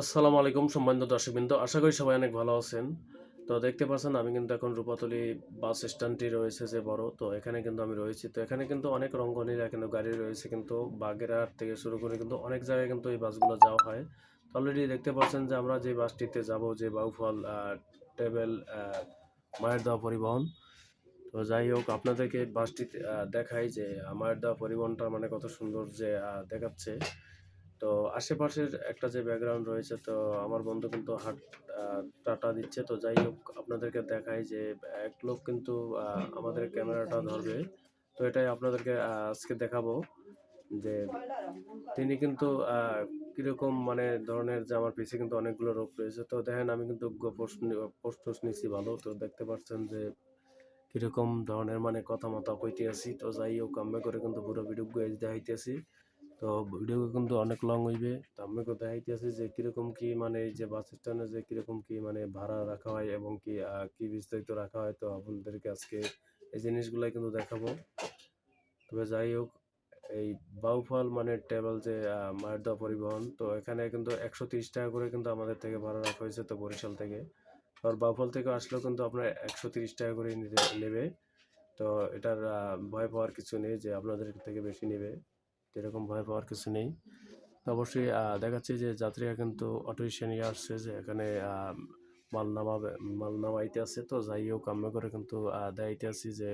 আসসালামু আলাইকুম, সম্মানিত দর্শকবৃন্দ। আশা করি সবাই অনেক ভালো আছেন। তো দেখতে পাচ্ছেন, আমি কিন্তু এখন রূপাতলি বাস স্ট্যান্ডটি রয়েছে যে বড়। তো এখানে কিন্তু আমি রয়েছি। তো এখানে কিন্তু অনেক রঙ্গনীরা কিন্তু গাড়ি রয়েছে। কিন্তু বাগেরহাট থেকে শুরু করে কিন্তু অনেক জায়গায় কিন্তু এই বাসগুলো যাওয়া হয়। তো অলরেডি দেখতে পাচ্ছেন যে আমরা যে বাসটিতে যাব, যে বাউফল টেবেল মায়ের দেওয়া পরিবহন। তো যাই হোক, আপনাদেরকে বাসটি দেখাই যে মায়ের দেওয়া পরিবহনটা মানে কত সুন্দর যে দেখাচ্ছে। তো আশেপাশের একটা যে ব্যাকগ্রাউন্ড রয়েছে, তো আমার বন্ধু কিন্তু হাট টাটা দিচ্ছে। তো যাই হোক, আপনাদেরকে দেখাই যে এক লোক কিন্তু আমাদের ক্যামেরাটা ধরবে। তো এটাই আপনাদেরকে আজকে দেখাবো যে তিনি কিন্তু কীরকম মানে ধরনের যে আমার পিছিয়ে কিন্তু অনেকগুলো রোগ রয়েছে। তো দেখেন, আমি কিন্তু পোস্ট নিচ্ছি ভালো। তো দেখতে পাচ্ছেন যে কীরকম ধরনের মানে কথা মতো কইতে আছি তো যাই হোক আমি করে কিন্তু পুরো ভিডিও দেখাইতেছি। তো ভিডিও কিন্তু অনেক লং হইবে। তো আপনাকে দেখাইতেছি যে কীরকম কি মানে এই যে বাস স্ট্যান্ডে যে কীরকম কি মানে ভাড়া রাখা হয় এবং কি কি বিস্তারিত রাখা হয়, তো আপনাদেরকে আজকে এই জিনিসগুলাই কিন্তু দেখাবো। তবে যাই হোক, এই বাউফল মানে টেবল যে দেওয়া পরিবহন, তো এখানে কিন্তু একশো তিরিশ টাকা করে কিন্তু আমাদের থেকে ভাড়া রাখা হয়েছে তো বরিশাল থেকে। আর বাউফল থেকে আসলেও কিন্তু আপনার একশো তিরিশ টাকা করে নিতে- নেবে। তো এটার ভয় পাওয়ার কিছু নেই যে আপনাদের থেকে বেশি নেবে। এরকম ভয় পাওয়ার কিছু নেই। তো অবশ্যই দেখাচ্ছি যে যাত্রীরা কিন্তু অটো রিক্সা নিয়ে আসছে যে এখানে মাল নামাবে মাল নামাইতে আছে। তো যাই হোক আমরা করে কিন্তু দেখাইতে আছি যে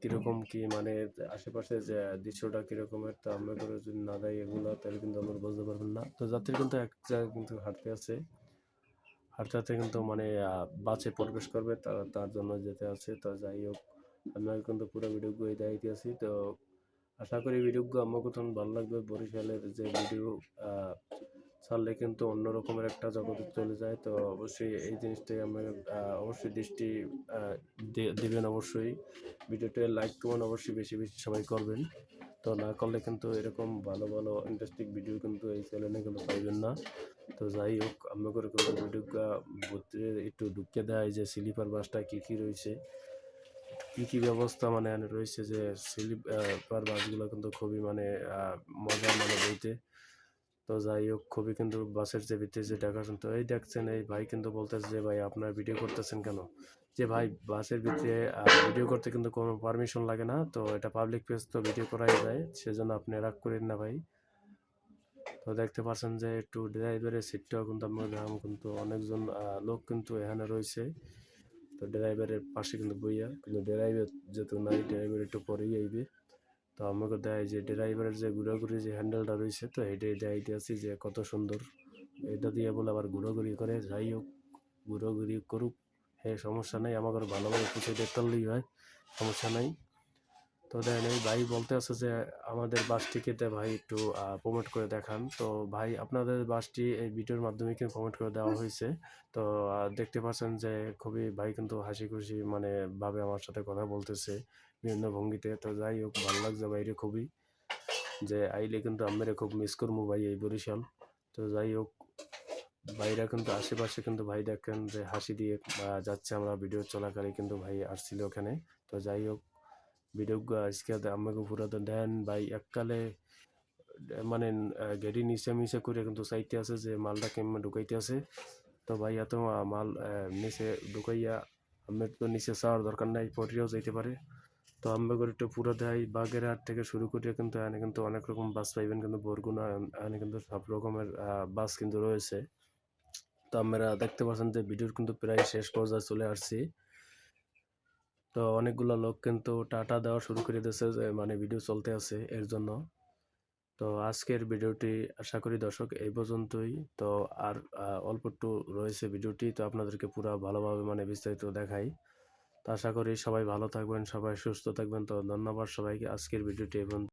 কীরকম কি মানে আশেপাশে যে দৃশ্যটা কীরকমের, তো আমরা করে যদি না দেয় এগুলো, তাহলে কিন্তু আমরা বুঝতে পারবেন না। তো যাত্রী কিন্তু এক জায়গায় কিন্তু হাঁটতে আছে। হাঁটতে হাঁটতে কিন্তু মানে বাসে প্রবেশ করবে তার জন্য যেতে আছে। তো যাই হোক আমরা কিন্তু পুরো ভিডিও গুলো দেখাইতে আছি। তো আশা করি ভিডিওগুলো আমার তখন ভালো লাগবে। বরিশালের যে ভিডিও ছাড়লে কিন্তু অন্য রকমের একটা জগতে চলে যায়। তো অবশ্যই এই জিনিসটাই আহ, অবশ্যই দৃষ্টি দেবেন অবশ্যই। ভিডিওটা লাইক কমেন্ট অবশ্যই বেশি বেশি সবাই করবেন। তো না করলে কিন্তু এরকম ভালো ভালো ইন্টারেস্টিং ভিডিও কিন্তু এই চ্যানেলে কিন্তু পাইবেন না। তো যাই হোক আমরা করে কিন্তু ভিডিওটা একটু ঢুকিয়ে দেয় যে স্লিপার বাসটা কী কী রয়েছে। কি কি ব্যবস্থা মানে রয়েছে যে স্লিপার বাসগুলো কিন্তু খুবই মানে মজার মানে বইতে। তো যাই হোক, খুবই কিন্তু বাসের যে ভিতরে যে দেখাচ্ছেন, তো এই দেখছেন, এই ভাই কিন্তু বলতেছে যে, ভাই, আপনার ভিডিও করতেছেন কেন? যে, ভাই, বাসের ভিতরে ভিডিও করতে কিন্তু কোনো পারমিশন লাগে না, তো এটা পাবলিক প্লেস তো ভিডিও করাই যায়, সেজন্য আপনি রাগ করেন না ভাই। তো দেখতে পাচ্ছেন যে, একটু ড্রাইভারের সিটটাও কিন্তু, আমরা কিন্তু অনেকজন লোক কিন্তু এখানে রয়েছে। তো ড্রাইভারের পাশে কিন্তু বইয়া কিন্তু ড্রাইভার যেহেতু নাই ড্রাইভার একটু পরেই আইবে। তো আমাকে দেয় যে ড্রাইভারের যে ঘোরাঘুরি যে হ্যান্ডেলটা রয়েছে, তো এটাই দেখাইতে আছি যে কত সুন্দর। এটা দিয়ে বলে আবার ঘোরাঘুরি করে, যাই হোক, ঘোরাঘুরি করুক। হ্যাঁ সমস্যা নেই, আমাকে ভালোভাবে পুষে দেখতে হয়, সমস্যা নাই। তো দেন এই ভাই বলতে আছে যে আমাদের বাসটিকে ভাই একটু প্রমোট করে দেখান। তো ভাই আপনাদের বাসটি এই ভিডিওর মাধ্যমে কিন্তু প্রমোট করে দেওয়া হয়েছে। তো দেখতে পাচ্ছেন যে খুবই ভাই কিন্তু হাসি খুশি মানে ভাবে আমার সাথে কথা বলতেছে বিভিন্ন ভঙ্গিতে। তো যাই হোক ভালো লাগছে বাইরে খুবই যে আইলে কিন্তু আমরা খুব মিস করব ভাই এই বরিশাল। তো যাই হোক ভাইরা কিন্তু আশেপাশে কিন্তু ভাই দেখেন যে হাসি দিয়ে যাচ্ছে আমরা ভিডিও চলাকালে কিন্তু ভাই আসছিল ওখানে। তো যাই হোক ভিডিও আজকে আমাকে পুরো তো দেন ভাই। এককালে মানে গেড়ি নিচে মিচে করে কিন্তু চাইতে আছে যে মালটা কেমন ঢুকাইতে আছে। তো ভাই, এত মাল নিচে ঢুকাইয়া আমার তো নিচে চাওয়ার দরকার নাই, পরেও যাইতে পারে। তো আমরা করে একটু পুরো দেয়, বাগেরহাট থেকে শুরু করে কিন্তু এখানে কিন্তু অনেক রকম বাস পাইবেন কিন্তু বরগুনা, এখানে কিন্তু সব রকমের বাস কিন্তু রয়েছে। তো আমরা দেখতে পাচ্ছেন যে ভিডিওর কিন্তু প্রায় শেষ পর্যায়ে চলে আসছি। তো অনেকগুলো লোক কিন্তু টাটা দেওয়া শুরু করে দিয়েছে যে মানে ভিডিও চলতে আছে এর জন্য। তো আজকের ভিডিওটি আশা করি দর্শক এই পর্যন্তই। তো আর অল্প একটু রয়েছে ভিডিওটি, তো আপনাদেরকে পুরো ভালোভাবে মানে বিস্তারিত দেখাই। তো আশা করি সবাই ভালো থাকবেন, সবাই সুস্থ থাকবেন। তো ধন্যবাদ সবাইকে। আজকের ভিডিওটি এবং